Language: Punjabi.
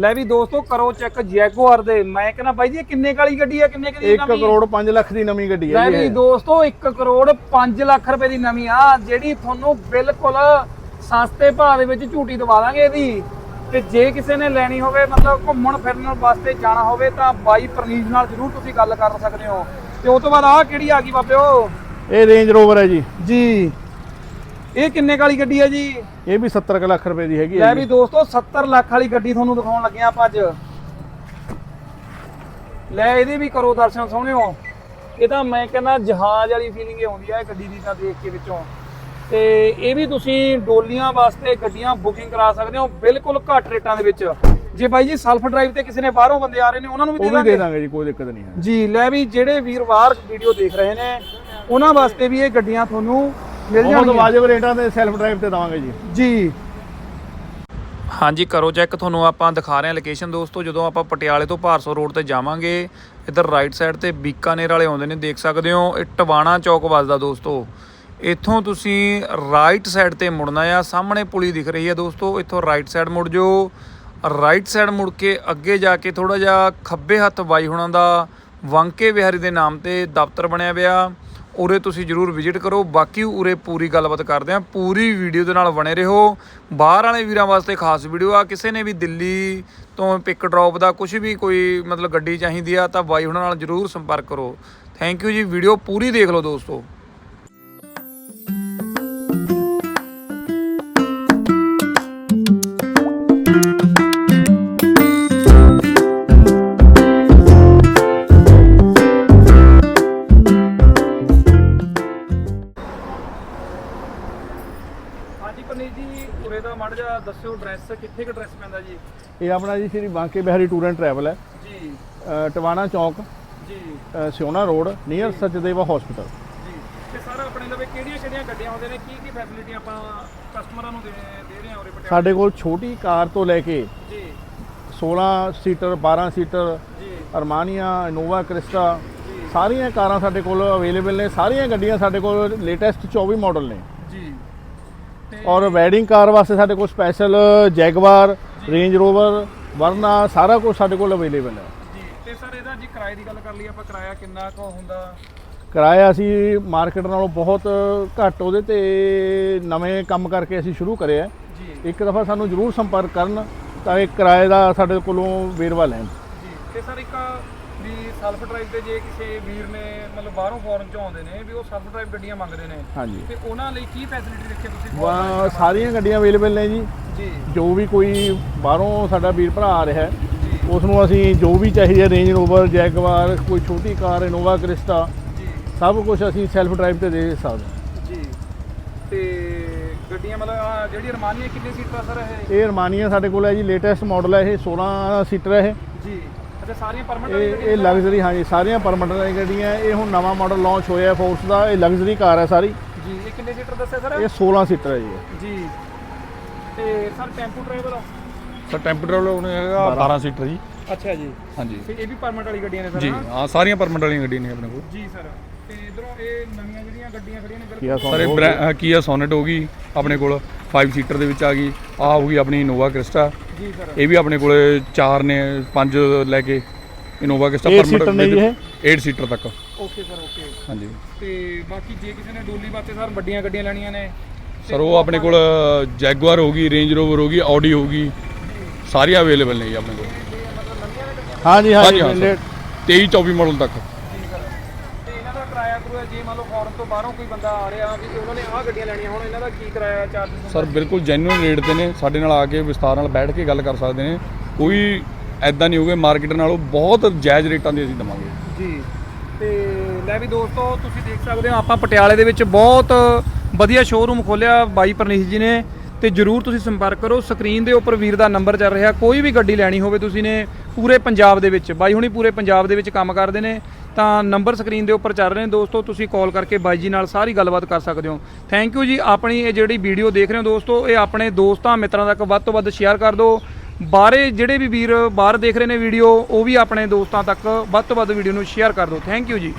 ਲੈ ਵੀ ਦੋਸਤੋ ਕਰੋ ਚੈੱਕ ਜੈਗੁਆਰ ਦੇ। ਮੈਂ ਕਹਿੰਦਾ ਬਾਈ ਜੀ ਇਹ ਕਿੰਨੇ ਕਾਲੀ ਗੱਡੀ ਆ ਕਿੰਨੇ ਦੀ 1 ਨਵੀਂ? ਕਰੋੜ 5 ਲੱਖ ਦੀ ਨਵੀਂ ਗੱਡੀ ਲੈ ਹੈ ਜੀ ਵੀ ਇਹ। ਦੋਸਤੋ 1 ਕਰੋੜ 5 ਲੱਖ ਰੁਪਏ ਦੀ ਨਵੀਂ ਆ ਜਿਹੜੀ ਤੁਹਾਨੂੰ ਬਿਲਕੁਲ ਸਸਤੇ ਭਾਅ ਦੇ ਵਿੱਚ ਝੂਟੀ ਦਵਾ ਦਾਂਗੇ ਇਹਦੀ। ਤੇ ਜੇ ਕਿਸੇ ਨੇ ਲੈਣੀ ਹੋਵੇ ਮਤਲਬ ਘੁੰਮਣ ਫਿਰਨ ਵਾਸਤੇ ਜਾਣਾ ਹੋਵੇ ਤਾਂ ਬਾਈ ਪ੍ਰਨੀਤ ਨਾਲ ਜ਼ਰੂਰ ਤੁਸੀਂ ਗੱਲ ਕਰ ਸਕਦੇ ਹੋ। ਤੇ ਉਸ ਤੋਂ ਬਾਅਦ ਆਹ ਕਿਹੜੀ ਆ ਗਈ ਬਾਬਿਓ? ਇਹ ਰੇਂਜ ਰੋਵਰ ਹੈ ਜੀ। ਜੀ। ਇਹ ਕਿੰਨੇ ਕਾਲੀ ਗੱਡੀ ਆ ਜੀ? ਇਹ ਵੀ 70 ਕੁ ਲੱਖ ਰੁਪਏ ਦੀ ਹੈਗੀ ਲੈ ਹੈ ਵੀ ਜੀ ਦੋਸਤੋ 70 ਲੱਖ ਵਾਲੀ ਗੱਡੀ ਤੁਹਾਨੂੰ ਦਿਖਾਉਣ ਲੱਗੇ ਆ ਆਪਾਂ ਅੱਜ। ਲੈ ਇਹਦੀ ਵੀ ਕਰੋ ਦਰਸ਼ਨ ਸੋਹਣਿਓ। ਇਹ ਤਾਂ ਮੈਂ ਕਹਿੰਦਾ ਜਹਾਜ਼ ਵਾਲੀ ਫੀਲਿੰਗ ਆਉਂਦੀ ਆ ਇਹ ਗੱਡੀ ਦੀ ਤਾਂ ਦੇਖ ਕੇ ਵਿੱਚੋਂ। ਤੇ ਇਹ ਵੀ ਤੁਸੀਂ ਡੋਲੀਆਂ ਵਾਸਤੇ ਗੱਡੀਆਂ ਬੁਕਿੰਗ ਕਰਾ ਸਕਦੇ ਹੋ ਬਿਲਕੁਲ ਘੱਟ ਰੇਟਾਂ ਦੇ ਵਿੱਚ। ਜੇ ਬਾਈ ਜੀ ਸੈਲਫ ਡਰਾਈਵ ਤੇ ਕਿਸੇ ਨੇ ਬਾਹਰੋਂ ਬੰਦੇ ਆ ਰਹੇ ਨੇ ਉਹਨਾਂ ਨੂੰ ਵੀ ਦੇ ਵੀ ਦਾਂਗੇ। ਜੀ ਕੋਈ ਦਿੱਕਤ ਨਹੀਂ ਹੈ। ਜੀ ਲੈ ਵੀ ਜਿਹੜੇ ਵੀਰਵਾਰ ਵੀਡੀਓ ਦੇਖ ਰਹੇ ਨੇ ਉਹਨਾਂ ਵਾਸਤੇ ਵੀ ਇਹ ਗੱਡੀਆਂ ਤੁਹਾਨੂੰ ਮਿਲ ਬਹੁਤ ਜਾਣਗੀਆਂ। ਵਾਜਬ ਰੇਟਾਂ ਤੇ ਸੈਲਫ ਡਰਾਈਵ ਤੇ ਦਵਾਂਗੇ ਜੀ। ਜੀ। ਹਾਂਜੀ ਕਰੋ ਚੈੱਕ ਤੁਹਾਨੂੰ ਆਪਾਂ ਦਿਖਾ ਰਹੇ ਹਾਂ ਲੋਕੇਸ਼ਨ ਦੋਸਤੋ ਜਦੋਂ ਆਪਾਂ ਪਟਿਆਲੇ ਤੋਂ ਭਾਰਸੋ ਰੋਡ ਤੇ ਜਾਵਾਂਗੇ ਇੱਧਰ ਰਾਈਟ ਸਾਈਡ ਤੇ ਬੀਕਾਨੇਰ ਵਾਲੇ ਆਉਂਦੇ ਨੇ ਦੇਖ ਸਕਦੇ ਹੋ ਇਹ ਟਵਾਣਾ ਚੌਕ ਵੱਜਦਾ ਦੋਸਤੋ। ਇੱਥੋਂ ਤੁਸੀਂ ਰਾਈਟ ਸਾਈਡ ਤੇ ਮੁੜਨਾ ਆ ਸਾਹਮਣੇ ਪੁਲੀ ਦਿਖ ਰਹੀ ਹੈ ਦੋਸਤੋ ਇੱਥੋਂ ਰਾਈਟ ਸਾਈਡ ਮੁੜ ਜਾਓ। ਰਾਈਟ ਸਾਈਡ ਮੁੜ ਕੇ ਅੱਗੇ ਜਾ ਕੇ ਥੋੜਾ ਜਿਹਾ ਖੱਬੇ ਹੱਥ ਬਾਈ ਹੁਣਾਂ ਦਾ ਵਾਂਕੇ ਵਿਹਾਰੀ ਦੇ ਨਾਮ ਤੇ ਦਫ਼ਤਰ ਬਣਿਆ ਪਿਆ। ਉਰੇ ਤੁਸੀਂ ਜਰੂਰ ਵਿਜ਼ਿਟ ਕਰੋ। ਬਾਕੀ ਉਰੇ ਪੂਰੀ ਗੱਲਬਾਤ ਕਰਦੇ ਆਂ। ਪੂਰੀ ਵੀਡੀਓ ਦੇ ਨਾਲ ਬਣੇ ਰਹੋ। ਬਾਹਰ ਵਾਲੇ ਵੀਰਾਂ ਵਾਸਤੇ ਖਾਸ ਵੀਡੀਓ ਆ। ਕਿਸੇ ਨੇ ਵੀ ਦਿੱਲੀ ਤੋਂ ਪਿਕ ਡ੍ਰੌਪ ਦਾ ਕੁਝ ਵੀ ਕੋਈ ਮਤਲਬ ਗੱਡੀ ਚਾਹੀਦੀ ਆ ਤਾਂ ਬਾਈ ਉਹਨਾਂ ਨਾਲ ਜਰੂਰ ਸੰਪਰਕ ਕਰੋ। Thank you ji. ਵੀਡੀਓ ਪੂਰੀ ਦੇਖ ਲਓ ਦੋਸਤੋ। ਉਰੇ ਦਾ ਮੜ ਜਾ ਦੱਸਿਓ ਐਡਰੈਸ ਕਿੱਥੇ ਕ ਐਡਰੈਸ ਪੈਂਦਾ ਜੀ? ਇਹ ਆਪਣਾ ਜੀ Shri Banke Bihari tour and travel ਹੈ। ਜੀ। ਟਵਾਣਾ ਚੌਕ ਜੀ। Siuna road near Sachdeva hospital ਜੀ। ਤੇ ਸਰ ਆਪਣੇ ਲਵੇ ਕਿਹੜੀਆਂ ਕਿਹੜੀਆਂ ਗੱਡੀਆਂ ਹੁੰਦੇ ਨੇ? ਕੀ ਕੀ ਫੈਸਿਲਿਟੀ ਆਪਾਂ ਕਸਟਮਰਾਂ ਨੂੰ ਦੇ ਦੇ ਰਹੇ ਹਾਂ ਉਰੇ ਪਟਿਆਲੇ? ਸਾਡੇ ਕੋਲ ਛੋਟੀ ਕਾਰ ਤੋਂ ਲੈ ਕੇ ਜੀ। 16 ਸੀਟਰ 12 ਸੀਟਰ ਜੀ। ਅਰਮਾਨੀਆ ਇਨੋਵਾ ਕ੍ਰਿਸਟਾ ਸਾਰੀਆਂ ਕਾਰਾਂ ਸਾਡੇ ਕੋਲ ਅਵੇਲੇਬਲ ਨੇ। ਸਾਰੀਆਂ ਗੱਡੀਆਂ ਸਾਡੇ ਕੋਲ ਲੇਟੈਸਟ 24 ਮਾਡਲ ਨੇ। ਔਰ ਵੈਡਿੰਗ ਕਾਰ ਵਾਸਤੇ ਸਾਡੇ ਕੋਲ special Jaguar Range Rover Verna ਸਾਰਾ ਕੁਝ ਸਾਡੇ ਕੋਲ ਅਵੇਲੇਬਲ ਹੈ। ਜੀ ਤੇ ਸਰ ਇਹਦਾ ਜੀ ਕਿਰਾਏ ਦੀ ਗੱਲ ਕਰ ਲਈ ਆਪਾਂ ਕਿਰਾਇਆ ਕਿੰਨਾ ਕੁ ਹੁੰਦਾ? ਕਿਰਾਇਆ ਅਸੀਂ ਮਾਰਕੀਟ ਨਾਲੋਂ ਬਹੁਤ ਘੱਟ ਉਹਦੇ ਤੇ ਨਵੇਂ ਕੰਮ ਕਰਕੇ ਅਸੀਂ ਸ਼ੁਰੂ ਕਰਿਆ। ਜੀ। ਇੱਕ ਦਫਾ ਸਾਨੂੰ ਜ਼ਰੂਰ ਸੰਪਰਕ ਕਰਨ ਤਾਂ ਇਹ ਕਿਰਾਏ ਦਾ ਸਾਡੇ ਕੋਲੋਂ ਵੇਰਵਾ ਲੈਣ। ਜੀ ਤੇ ਸਰ ਇੱਕ ਵੀ ਸੈਲਫ ਡਰਾਈਵ ਤੇ ਜੇ ਕਿਸੇ ਵੀਰ ਨੇ ਮਤਲਬ ਬਾਹਰੋਂ ਫੋਰਨ ਚੋਂ ਆਉਂਦੇ ਨੇ ਵੀ ਉਹ ਸੈਲਫ ਡਰਾਈਵ ਗੱਡੀਆਂ ਮੰਗਦੇ ਨੇ ਹਾਂਜੀ। ਤੇ ਉਹਨਾਂ ਲਈ ਕੀ ਫੈਸਿਲਿਟੀ ਰੱਖੀ ਤੁਸੀਂ? ਵਾ- ਸਾਰੀਆਂ ਗੱਡੀਆਂ ਅਵੇਲੇਬਲ ਨੇ ਜੀ। ਜੀ। ਜੋ ਵੀ ਕੋਈ ਬਾਹਰੋਂ ਸਾਡਾ ਵੀਰ ਭਰਾ ਆ ਰਿਹਾ ਹੈ ਜੀ। ਉਸ ਨੂੰ ਅਸੀਂ ਜੋ ਵੀ ਚਾਹੀਏ ਰੇਂਜ ਰੋਵਰ ਜੈਗਵਾਰ ਕੋਈ ਛੋਟੀ ਕਾਰ ਇਨੋਵਾ ਕ੍ਰਿਸਟਾ ਜੀ। ਸਭ ਕੁਝ ਅਸੀਂ ਸੈਲਫ ਡਰਾਈਵ ਤੇ ਦੇ ਸਕਦੇ ਹਾਂ। ਜੀ। ਤੇ ਗੱਡੀਆਂ ਮਤਲਬ ਆਹ ਜਿਹੜੀ ਅਰਮਾਨੀਆ ਕਿੰਨੇ ਸੀਟਰ ਸਰ ਇਹ? ਇਹ ਅਰਮਾਨੀਆ ਸਾਡੇ ਕੋਲ ਹੈ ਜੀ ਲੇਟੈਸਟ ਮਾਡਲ ਹੈ ਇਹ 16 ਸੀਟਰ ਹੈ ਇਹ। ਜੀ। ਅੱਛਾ ਸਾਰੀਆਂ ਪਰਮਨੈਂਟ ਇਹ ਇਹ ਲਗਜ਼ਰੀ ਹਾਂਜੀ ਸਾਰੀਆਂ ਪਰਮਨੈਂਟ ਗੱਡੀਆਂ ਹੈ। ਇਹ ਹੁਣ ਨਵਾਂ ਮਾਡਲ ਲਾਂਚ ਹੋਇਆ ਹੈ ਫੋਰਸ ਦਾ ਇਹ ਲਗਜ਼ਰੀ ਕਾਰ ਹੈ ਸਾਰੀ। ਜੀ ਇਹ ਕਿੰਨੇ ਸੀਟਰ ਦੱਸਿਆ ਸਰ? ਇਹ 16 ਸੀਟਰ ਹੈ ਜੀ ਜੀ। ਤੇ sir tempo travel sir tempo travel ਉਹਨੇ ਹੈਗਾ 12 ਸੀਟਰ ਜੀ। ਅੱਛਾ ਜੀ। ਹਾਂਜੀ। ਤੇ ਇਹ ਵੀ ਪਰਮਨੈਂਟ ਵਾਲੀ ਗੱਡੀਆਂ ਨੇ ਸਰ ਜੀ ਹਾਂ? ਹਾਂ ਸਾਰੀਆਂ ਪਰਮਿਟ ਵਾਲੀਆਂ ਗੱਡੀਆਂ ਨੇ ਆਪਣੇ ਕੋਲ। ਜੀ ਸਰ। ਤੇ ਇਧਰੋਂ ਇਹ ਨਵੀਆਂ ਜਿਹੜੀਆਂ ਗੱਡੀਆਂ ਖੜੀਆਂ ਨੇ ਸਰ ਇਹ ਕੀਆ ਸੋਨਟ ਹੋ ਗਈ ਆਪਣੇ ਕੋਲ 5 ਸੀਟਰ ਦੇ ਵਿੱਚ ਆ ਗਈ। ਆ ਹੋਊਗੀ ਆਪਣੀ ਇਨੋਵਾ ਕ੍ਰਿਸਟਾ ਜੀ ਸਰ। ਇਹ ਵੀ ਆਪਣੇ ਕੋਲ ਚਾਰ ਨੇ ਪੰਜ ਲੈ ਕੇ ਇਨੋਵਾ ਕ੍ਰਿਸਟਾ Eight seater ਨੇ ਜੀ 8 ਸੀਟਰ ਤੱਕ। ਓਕੇ ਸਰ ਓਕੇ ਹਾਂਜੀ। ਤੇ ਬਾਕੀ ਜੇ ਕਿਸੇ ਨੇ ਡੋਲੀ ਵਾਸਤੇ ਸਰ ਵੱਡੀਆਂ ਗੱਡੀਆਂ ਲੈਣੀਆਂ ਨੇ ਤੇ ਸਰ ਉਹ ਆਪਣੇ ਕੋਲ ਜੈਗੁਆਰ ਹੋਗੀ ਰੇਂਜ ਰੋਵਰ ਹੋਗੀ ਆਡੀ ਹੋਗੀ ਸਾਰੀਆਂ ਅਵੇਲੇਬਲ ਨੇ ਜੀ ਆਪਣੇ ਕੋਲ। ਹਾਂਜੀ ਹਾਂਜੀ ਹਾਂਜੀ ਹਾਂ ਲੇਟ- ਸਰ 23 24 ਮਾਡਲ ਤੱਕ। ਦਾ ਕਿਰਾਇਆ ਕਰੂਆ ਜੇ ਮੰਨ ਲਓ ਫੋਰਨ ਤੋਂ ਬਾਹਰੋਂ ਕੋਈ ਬੰਦਾ ਆ ਰਿਹਾ ਵੀ ਉਹਨਾਂ ਨੇ ਆਹ ਗੱਡੀਆਂ ਲੈਣੀਆਂ ਹੁਣ ਇਹਨਾਂ ਦਾ ਕੀ ਕਿਰਾਇਆ ਚਾਰਜ ਸਰ ਬਿਲਕੁਲ ਜੈਨੂਇਨ ਰੇਟ ਤੇ ਨੇ। ਸਾਡੇ ਨਾਲ ਆ ਕੇ ਵਿਸਤਾਰ ਨਾਲ ਬੈਠ ਕੇ ਗੱਲ ਕਰ ਸਕਦੇ ਨੇ। ਕੋਈ ਐਦਾਂ ਨਹੀਂ ਹੋਊਗਾ ਮਾਰਕੀਟ ਨਾਲੋਂ ਬਹੁਤ ਜਾਇਜ਼ ਰੇਟਾਂ ਦੇ ਅਸੀਂ ਦਵਾਂਗੇ। ਜੀ। ਤੇ ਲੈ ਵੀ ਦੋਸਤੋ ਤੁਸੀਂ ਦੇਖ ਸਕਦੇ ਹੋ ਆਪਾਂ ਪਟਿਆਲੇ ਦੇ ਵਿੱਚ ਬਹੁਤ ਵਧੀਆ ਸ਼ੋਰੂਮ ਖੋਲਿਆ ਬਾਈ ਪਰਨੀਤ ਜੀ ਨੇ। ਤੇ ਜਰੂਰ ਤੁਸੀਂ ਸੰਪਰਕ ਕਰੋ। ਸਕਰੀਨ ਦੇ ਉੱਪਰ ਵੀਰ ਦਾ ਨੰਬਰ ਚੱਲ ਰਿਹਾ। ਕੋਈ ਵੀ ਗੱਡੀ ਲੈਣੀ ਹੋਵੇ ਤੁਸੀਂ ਨੇ ਪੂਰੇ ਪੰਜਾਬ ਦੇ ਵਿੱਚ। ਬਾਈ ਹੁਣੀ ਪੂਰੇ ਪੰਜਾਬ ਦੇ ਵਿੱਚ ਕੰਮ ਕਰਦੇ ਨੇ। ਤਾਂ ਨੰਬਰ ਸਕਰੀਨ ਦੇ ਉੱਪਰ ਚੱਲ ਰਹੇ ਨੇ ਦੋਸਤੋ, ਤੁਸੀਂ ਕਾਲ ਕਰਕੇ ਬਾਈ ਜੀ ਨਾਲ ਸਾਰੀ ਗੱਲਬਾਤ ਕਰ ਸਕਦੇ ਹੋ। ਥੈਂਕ ਯੂ ਜੀ, ਆਪਣੀ ਇਹ ਜਿਹੜੀ ਵੀਡੀਓ ਦੇਖ ਰਹੇ ਹੋ ਦੋਸਤੋ, ਇਹ ਆਪਣੇ ਦੋਸਤਾਂ, ਮਿੱਤਰਾਂ ਤੱਕ ਵੱਧ ਤੋਂ ਵੱਧ ਸ਼ੇਅਰ ਕਰ ਦਿਓ। ਬਾਹਰੇ ਜਿਹੜੇ ਵੀ ਵੀਰ ਬਾਹਰ ਦੇਖ ਰਹੇ ਨੇ ਵੀਡੀਓ, ਉਹ ਵੀ ਆਪਣੇ ਦੋਸਤਾਂ ਤੱਕ ਵੱਧ ਤੋਂ ਵੱਧ ਵੀਡੀਓ ਨੂੰ ਸ਼ੇਅਰ ਕਰ ਦਿਓ। ਥੈਂਕ ਯੂ ਜੀ।